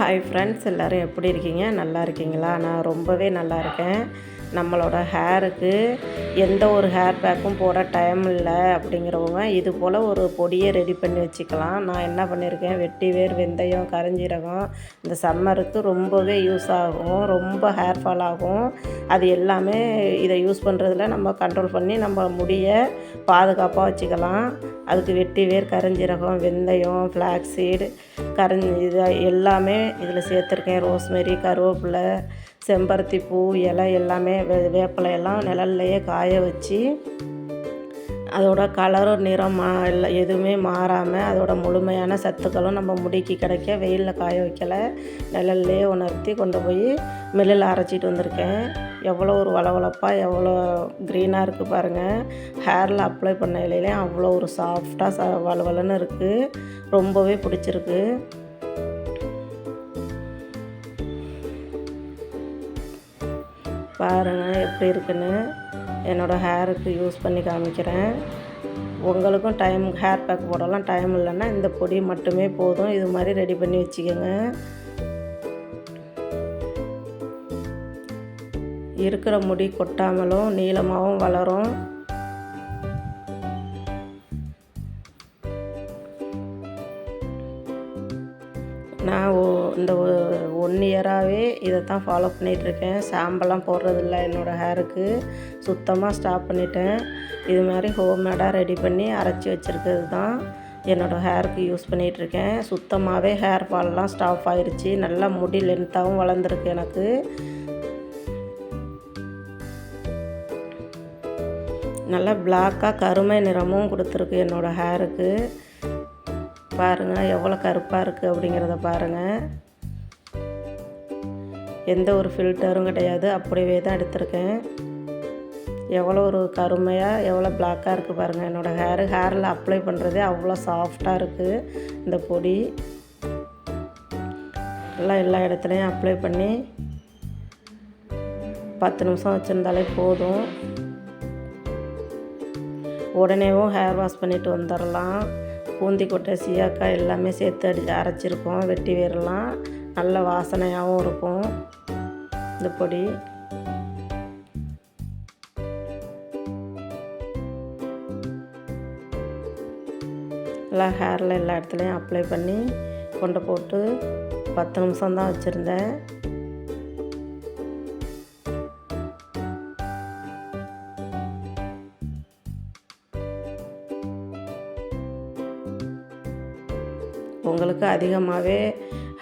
Hi friends எல்லோரும் எப்படி இருக்கீங்க? நல்லா இருக்கீங்களா? நான் ரொம்பவே நல்லா இருக்கேன். நம்மளோட ஹேருக்கு எந்த ஒரு ஹேர் பேக்கும் போட டைம் இல்லை அப்படிங்கிறவங்க இது போல் ஒரு பொடியை ரெடி பண்ணி வச்சுக்கலாம். நான் என்ன பண்ணியிருக்கேன் வெட்டி வேர் வெந்தயம் கரைஞ்சீரகம் இந்த சம்மருக்கு ரொம்பவே யூஸ் ஆகும். ரொம்ப ஹேர் ஃபால் ஆகும். அது எல்லாமே இதை யூஸ் பண்ணுறதுல நம்ம கண்ட்ரோல் பண்ணி நம்ம முடியை பாதுகாப்பாக வச்சுக்கலாம். அதுக்கு வெட்டி வேர் கரஞ்சீரகம் வெந்தயம் ஃப்ளாக் சீடு கரிஞ்சி இது எல்லாமே இதில் சேர்த்துருக்கேன். ரோஸ்மெரி கருவேப்பிலை செம்பருத்தி பூ இலை எல்லாமே வே வேப்பிலை எல்லாம் நிழல்லையே காய வச்சு அதோட கலரும் நிறம் மா இல்லை எதுவுமே மாறாமல் அதோட முழுமையான சத்துக்களும் நம்ம முடிக்கு கிடைக்க வெயிலில் காய வைக்கலை. நிழல்லையே உணர்த்தி கொண்டு போய் மில்லில் அரைச்சிட்டு வந்திருக்கேன். எவ்வளோ ஒரு வளவளப்பாக எவ்வளோ க்ரீனாக இருக்குது பாருங்கள் ஹேரில் அப்ளை பண்ண அவ்வளோ ஒரு சாஃப்டாக ச வளவலன்னு இருக்குது ரொம்பவே பிடிச்சிருக்கு. பாருங்கள் எப்படி இருக்குன்னு. என்னோடய ஹேருக்கு யூஸ் பண்ணி காமிக்கிறேன். உங்களுக்கும் டைம் ஹேர் பேக் போடலாம். டைம் இல்லைன்னா இந்த பொடி மட்டுமே போதும். இது மாதிரி ரெடி பண்ணி வச்சுக்கோங்க. இருக்கிற முடி கொட்டாமலும் நீளமாகவும் வளரும். நான் இந்த ஒன் இயராகவே இதை தான் ஃபாலோ பண்ணிகிட்ருக்கேன் ஷாம்பெல்லாம் போடுறதில்ல என்னோடய ஹேருக்கு சுத்தமாக ஸ்டாப் பண்ணிட்டேன். இது மாதிரி ஹோம்மேடாக ரெடி பண்ணி அரைச்சி வச்சுருக்கிறது தான் என்னோடய ஹேருக்கு யூஸ் பண்ணிகிட்ருக்கேன் சுத்தமாகவே ஹேர் ஃபால்லாம் ஸ்டாப் ஆகிருச்சு நல்லா முடி லென்த்தாகவும் வளர்ந்துருக்கு எனக்கு. நல்லா பிளாக்காக கருமை நிறமும் கொடுத்துருக்கு என்னோடய ஹேருக்கு பாருங்கள் எவ்வளோ கருப்பாக இருக்குது அப்படிங்கிறத பாருங்கள் எந்த ஒரு ஃபில்டரும் கிடையாது. அப்படியே தான் எடுத்திருக்கேன். எவ்வளோ ஒரு கருமையாக எவ்வளோ பிளாக்காக இருக்குது பாருங்கள் என்னோடய ஹேரு ஹேரில் அப்ளை பண்ணுறதே அவ்வளோ சாஃப்டாக இருக்குது இந்த பொடி. எல்லாம் எல்லா இடத்துலையும் அப்ளை பண்ணி பத்து நிமிஷம் வச்சுருந்தாலே போதும். உடனேவும் ஹேர் வாஷ் பண்ணிவிட்டு வந்துடலாம் பூந்தி கொட்டை சீயக்காய் எல்லாமே சேர்த்து அடி அரைச்சிருக்கோம். வெட்டி வேரெல்லாம் நல்ல வாசனையாகவும் இருக்கும். இந்த பொடி. எல்லாம் ஹேரில் எல்லா இடத்துலையும் அப்ளை பண்ணி கொண்டு போட்டு பத்து நிமிஷம் தான் வச்சுருந்தேன். உங்களுக்கு அதிகமாகவே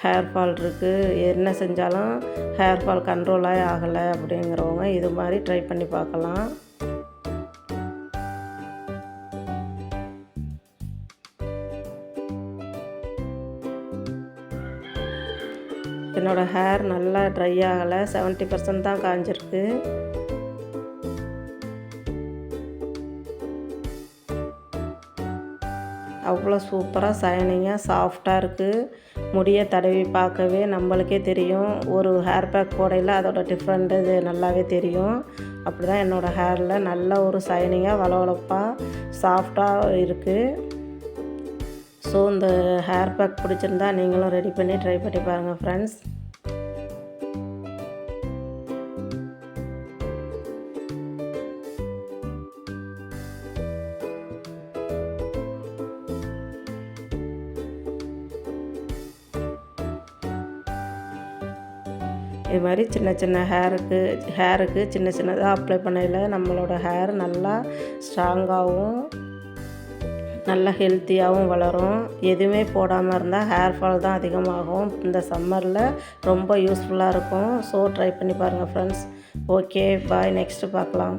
ஹேர் ஃபால் இருக்குது என்ன செஞ்சாலும் ஹேர் ஃபால் கண்ட்ரோலாக ஆகலை அப்படிங்கிறவங்க இது மாதிரி ட்ரை பண்ணி பார்க்கலாம். என்னோடய ஹேர் நல்லா ட்ரை ஆகலை. செவன்ட்டி பர்சன்ட் தான் காஞ்சிருக்கு. அவ்வளோ சூப்பராக சைனிங்காக சாஃப்டாக இருக்குது முடியை தடவி பார்க்கவே நம்மளுக்கே தெரியும். ஒரு ஹேர் பேக் போடையில் அதோட டிஃப்ரெண்ட்டு இது நல்லாவே தெரியும். அப்படி தான் என்னோடய ஹேரில் நல்ல ஒரு சைனிங்காக வளவளப்பாக சாஃப்டாக இருக்குது ஸோ இந்த ஹேர் பேக் பிடிச்சிருந்தா நீங்களும் ரெடி பண்ணி ட்ரை பண்ணி பாருங்கள் ஃப்ரெண்ட்ஸ் இது மாதிரி சின்ன சின்ன ஹேருக்கு ஹேருக்கு சின்ன சின்னதாக அப்ளை பண்ணையில் நம்மளோட ஹேர் நல்லா ஸ்ட்ராங்காகவும் நல்லா ஹெல்த்தியாகவும் வளரும். எதுவுமே போடாமல் இருந்தால் ஹேர் ஃபால் தான் அதிகமாகும். இந்த சம்மரில் ரொம்ப யூஸ்ஃபுல்லாக இருக்கும். ஸோ ட்ரை பண்ணி பாருங்கள் ஃப்ரெண்ட்ஸ் ஓகே பாய் நெக்ஸ்ட்டு பார்க்கலாம்.